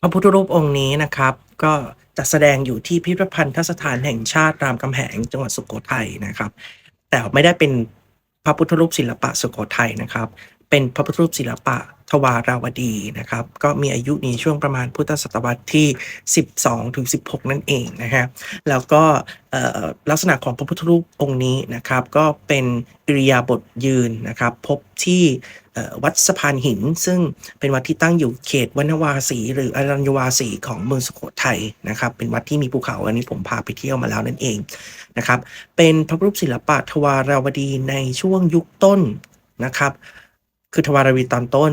พระพุทธรูปองค์นี้นะครับ ก็จัดแสดงอยู่ที่พิพิธภัณฑสถานแห่งชาติรามคำแหงจังหวัดสุโขทัยนะครับ แต่ไม่ได้เป็นพระพุทธรูปศิลปะสุโขทัยนะครับ เป็นพระพุทธรูปศิลปะทวาราวดีนะครับ ก็มีอายุในช่วงประมาณพุทธศตวรรษที่ 12ถึง16 นั่นเองนะฮะแล้วก็ลักษณะของพระพุทธรูปองค์นี้นะครับ ก็เป็นอิริยาบถยืนนะครับ พบที่วัดสะพานหิน ซึ่งเป็นวัดที่ตั้งอยู่เขตวนวาสี หรืออรัญวาสีของเมืองสุโขทัยนะครับ เป็นวัดที่มีภูเขาอันนี้ผมพาไปเที่ยวมาแล้วนั่นเองนะครับ เป็นพระพุทธรูปศิลปะทวาราวดีในช่วงยุคต้นนะครับ คือทวารวดีตอนต้น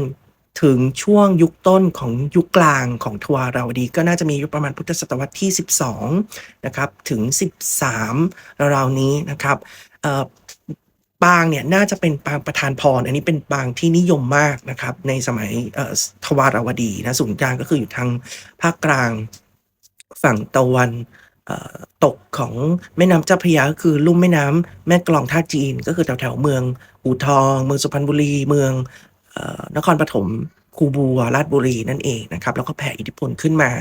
ถึงช่วงยุคต้นของยุคกลางของทวารวดี ก็น่าจะมีอายุประมาณพุทธศตวรรษที่ 12 นะครับถึง 13ราวๆนี้นะครับปางเนี่ยน่าจะเป็นปางประธานพร อันนี้เป็นปางที่นิยมมากนะครับ ในสมัยทวารวดีนะศูนย์กลางก็คืออยู่ทางภาคกลางฝั่งตะวัน ตกของแม่น้ำเจ้าพระยาก็คือลุ่มแม่น้ำแม่กลองท่าจีน ก็คือแถวแถวเมืองอู่ทอง เมืองสุพรรณบุรี เมืองอนครปฐมคูบัวราชบุรีนั่นเองนะครับ แล้วก็แผ่อิทธิพลขึ้นมา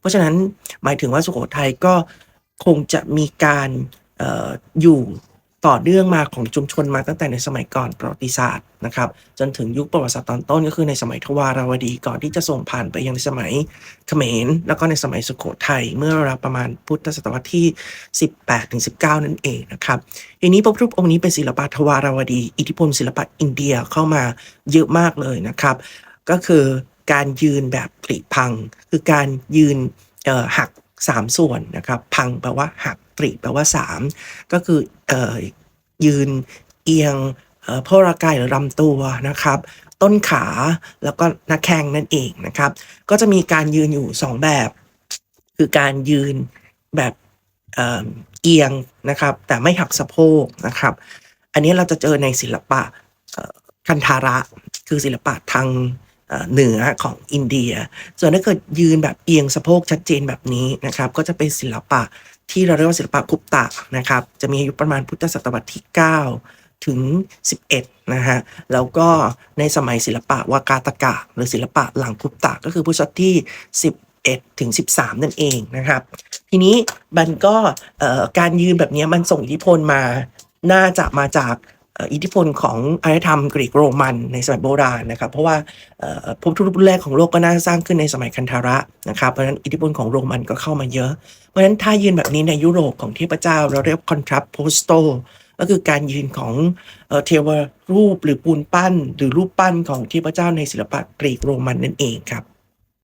เพราะฉะนั้นหมายถึงว่าสุโขทัยก็คงจะมีการอออยู่ ต่อเนื่องมาของชุมชนมาตั้งแต่ในสมัยก่อนประวัติศาสตร์นะครับ จนถึงยุคประวัติศาสตร์ตอนต้นก็คือในสมัยทวาราวดีก่อนที่จะส่งผ่านไปยังในสมัยเขมร แล้วก็ในสมัยสุโขทัยเมื่อราวประมาณพุทธศตวรรษที่ 18ถึง19 นั่นเองนะครับทีนี้พระพุทธรูปองค์นี้เป็นศิลปะทวาราวดี อิทธิพลศิลปะอินเดียเข้ามาเยอะมากเลยนะครับ ก็คือการยืนแบบปริพัง คือการยืนหัก3ส่วนนะครับ พังแปลว่าหัก ปริแปลว่า 3 ก็คือออยืนเอียงเอ่อพรากายหรือลำตัวนะครับ ต้นขาแล้วก็หน้าแข้งนั่นเองนะครับ ก็จะมีการยืนอยู่ 2 แบบ คือการยืนแบบเอ่อเอียงนะครับ แต่ไม่หักสะโพกนะครับ อันนี้เราจะเจอในศิลปะคันธาระคือศิลปะทางเหนือของอินเดีย ส่วนถ้าเกิดยืนแบบเอียงสะโพกชัดเจนแบบนี้นะครับ ก็จะเป็นศิลปะ ที่เราเรียกว่าศิลปะคุปตะนะครับ จะมีอายุประมาณพุทธศตวรรษที่ 9 ถึง 11 นะฮะ แล้วก็ในสมัยศิลปะวากาตกะ หรือศิลปะหลังคุปตะก็คือพุทธศตวรรษที่ 11 ถึง 13 นั่นเองนะครับ ทีนี้มันก็การยืนแบบนี้มันส่งอิทธิพลมา น่าจะมาจาก อิทธิพลของอารยธรรมกรีกโรมันในสมัยโบราณนะครับ เพราะว่าเอ่อพระพุรุ่นแรกของโลกก็น่าจะสร้างขึ้นในสมัยคันธาระนะครับเพราะฉะนั้นอิทธิพลของโรมันก็เข้ามาเยอะ เพราะฉะนั้นถ้ายืนแบบนี้ในยุโรปของเทพเจ้าเราเรียกคอนทราโพสโตก็คือการยืนของเทวรูปหรือปูนปั้น หรือรูปปั้นของเทพเจ้าในศิลปะกรีกโรมันนั่นเองครับ